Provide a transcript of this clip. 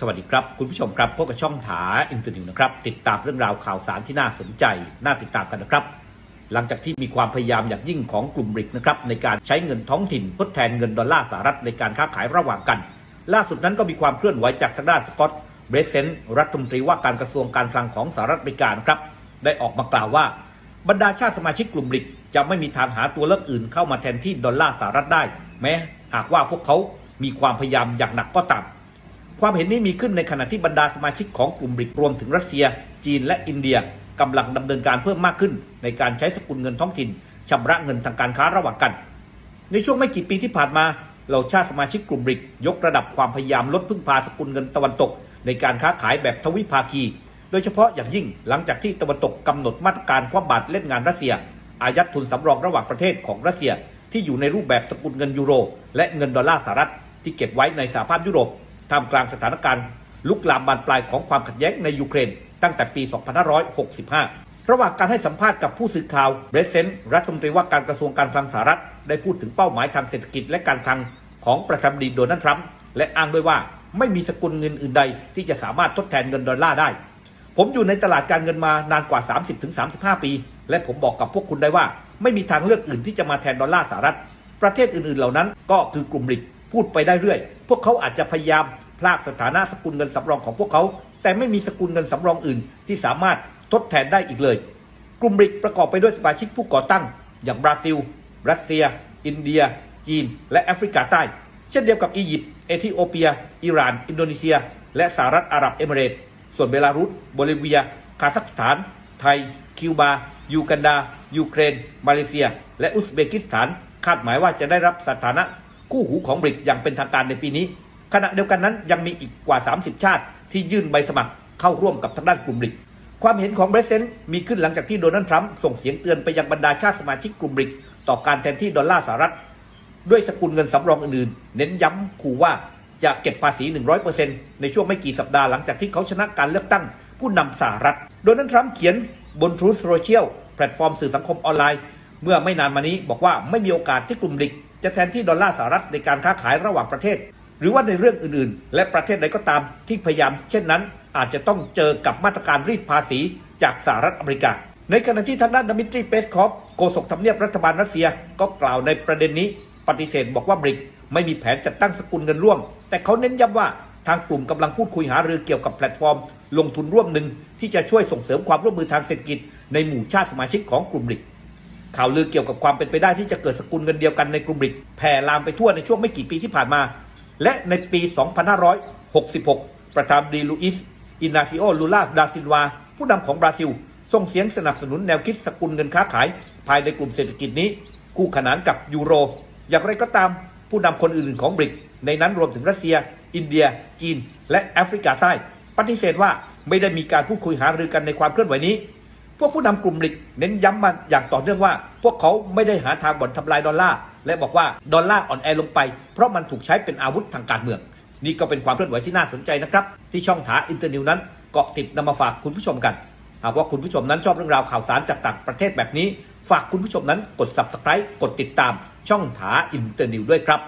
สวัสดีครับ คุณผู้ชมครับพบกับช่องถาอินเตอร์นิวนะครับ ติดตามเรื่องราวข่าวสารที่น่าสนใจ น่าติดตามกันนะครับ หลังจากที่มีความพยายามอย่างยิ่งของกลุ่มบริกนะครับในการใช้เงินท้องถิ่นทดแทนเงินดอลลาร์สหรัฐในการค้าขายระหว่างกัน ล่าสุดนั้นก็มีความเคลื่อนไหวจากทางด้านสกอตเบรเซนรัฐมนตรีว่าการกระทรวงการคลังของสหรัฐอเมริกานะครับ ได้ออกมากล่าวว่า บรรดาชาติสมาชิกกลุ่มบริกจะไม่มีทางหาตัวเลือกอื่นเข้ามาแทนที่ดอลลาร์สหรัฐได้ แม้ หากว่าพวกเขามีความพยายามอย่างหนักก็ตาม ความเห็นนี้มีขึ้นในขณะที่บรรดาสมาชิกของกลุ่มบริกรวมถึงรัสเซีย จีนและอินเดียกำลังดำเนินการเพิ่มมากขึ้น ในการใช้สกุลเงินท้องถิ่นชำระเงินทางการค้าระหว่างกัน ในช่วงไม่กี่ปีที่ผ่านมาเหล่าชาติสมาชิกกลุ่มบริก ยกระดับความพยายามลดพึ่งพาสกุลเงินตะวันตก ในการค้าขายแบบทวิภาคี โดยเฉพาะอย่างยิ่งหลังจากที่ตะวันตกกำหนดมาตรการคว่ำบาตรเล่นงานรัสเซีย อายัดทุนสำรองระหว่างประเทศของรัสเซีย ที่อยู่ในรูปแบบสกุลเงินยูโร และเงินดอลลาร์สหรัฐที่เก็บไว้ในสหภาพยุโรป ท่ามกลางสถานการณ์ลุกลามบานปลายของความขัดแย้งในยูเครน ตั้งแต่ปี 2565 ระหว่างการให้สัมภาษณ์กับผู้สื่อข่าวเบรเซนรัฐมนตรีว่าการกระทรวงการคลังสหรัฐ ได้พูดถึงเป้าหมายทางเศรษฐกิจและการคลังของประธานาธิบดีโดนัลด์ทรัมป์และอ้างด้วยว่าไม่มีสกุลเงินอื่นใด ที่จะสามารถทดแทนเงินดอลลาร์ได้ ผมอยู่ในตลาดการเงินมานานกว่า 30-35 ปี และผมบอกกับพวกคุณได้ว่า ไม่มีทางเลือกอื่นที่จะมาแทนดอลลาร์สหรัฐ ประเทศอื่นๆเหล่านั้นก็คือกลุ่มบริก พูดไปได้เรื่อย พวกเขาอาจจะพยายามพลากสถานะสกุลเงินสำรองของพวกเขา แต่ไม่มีสกุลเงินสำรองอื่น ที่สามารถทดแทนได้อีกเลย กลุ่มบริกประกอบไปด้วยสมาชิกผู้ก่อตั้ง อย่างบราซิล รัสเซีย อินเดีย จีน และแอฟริกาใต้ เช่นเดียวกับอียิปต์ เอธิโอเปีย อิหร่าน อินโดนีเซีย และสหรัฐอาหรับเอมิเรตส์ ส่วนเบลารุส โบลิเวีย คาซัคสถาน ไทย คิวบา ยูกันดา ยูเครน มาเลเซีย และอุซเบกิสถาน คาดหมายว่าจะได้รับสถานะ คู่หูของบริกอย่างเป็นทางการในปีนี้ ขณะเดียวกันนั้นยังมีอีกกว่า 30 ชาติ ที่ยื่นใบสมัครเข้าร่วมกับทางด้านกลุ่มบริก ความเห็นของเบรเซนมีขึ้นหลังจากที่โดนัลด์ทรัมป์ส่งเสียงเตือนไปยังบรรดาชาติสมาชิกกลุ่มบริก ต่อการแทนที่ดอลลาร์สหรัฐด้วยสกุลเงินสำรองอื่นๆ เน้นย้ำขู่ว่าจะเก็บภาษี 100%ในช่วงไม่กี่สัปดาห์หลังจากที่เขาชนะการเลือกตั้งผู้นำสหรัฐ โดนัลด์ทรัมป์เขียนบน Truth Social แพลตฟอร์มสื่อสังคมออนไลน์ เมื่อไม่นานมานี้บอกว่าไม่มีโอกาสที่กลุ่มบริก จะแทนที่ดอลลาร์สหรัฐในการค้าขายระหว่างประเทศ หรือว่าในเรื่องอื่นๆ และประเทศใดก็ตามที่พยายาม เช่นนั้น อาจจะต้องเจอกับมาตรการรีดภาษีจากสหรัฐอเมริกา ในขณะที่ทางด้านดมิตรีเปสคอฟโฆษกทำเนียบรัฐบาลรัสเซียก็กล่าวในประเด็นนี้ ปฏิเสธบอกว่าบริกไม่มีแผนจัดตั้งสกุลเงินร่วม แต่เขาเน้นย้ำว่าทางกลุ่มกำลังพูดคุยหารือเกี่ยวกับแพลตฟอร์ม ลงทุนร่วมหนึ่งที่จะช่วยส่งเสริมความร่วมมือทางเศรษฐกิจในหมู่ชาติสมาชิกของกลุ่มบริก ข่าวลือเกี่ยวกับความเป็นไปได้ที่จะเกิดสกุลเงินเดียวกันในกลุ่มบริกแผ่ลามไปทั่วในช่วงไม่กี่ปีที่ผ่านมา และในปี 2566 ประธานดีลูอิส อินาซิโอ ลูลาดาซิลวา ผู้นำของบราซิล ส่งเสียงสนับสนุนแนวคิดสกุลเงินค้าขาย ภายในกลุ่มเศรษฐกิจนี้ คู่ขนานกับยูโร อย่างไรก็ตาม ผู้นำคนอื่นๆของบริก ในนั้นรวมถึงรัสเซีย อินเดีย จีน และแอฟริกาใต้ ปฏิเสธว่าไม่ได้มีการพูดคุยหารือกันในความเคลื่อนไหวนี้ พวกผู้นำกลุ่มบริกเน้นย้ำมาอย่างต่อเนื่องว่า พวกเขาไม่ได้หาทางบ่อนทำลายดอลลาร์และบอกว่าดอลลาร์อ่อนแอลงไป เพราะมันถูกใช้เป็นอาวุธทางการเมือง นี่ก็เป็นความเคลื่อนไหวที่น่าสนใจนะครับ ที่ช่องถาอินเตอร์นิวนั้นเกาะติดนำมาฝากคุณผู้ชมกันหากว่าคุณผู้ชมนั้นชอบเรื่องราวข่าวสารจากต่างประเทศแบบนี้ ฝากคุณผู้ชมนั้นกด subscribe กดติดตามช่องถาอินเตอร์นิวด้วยครับ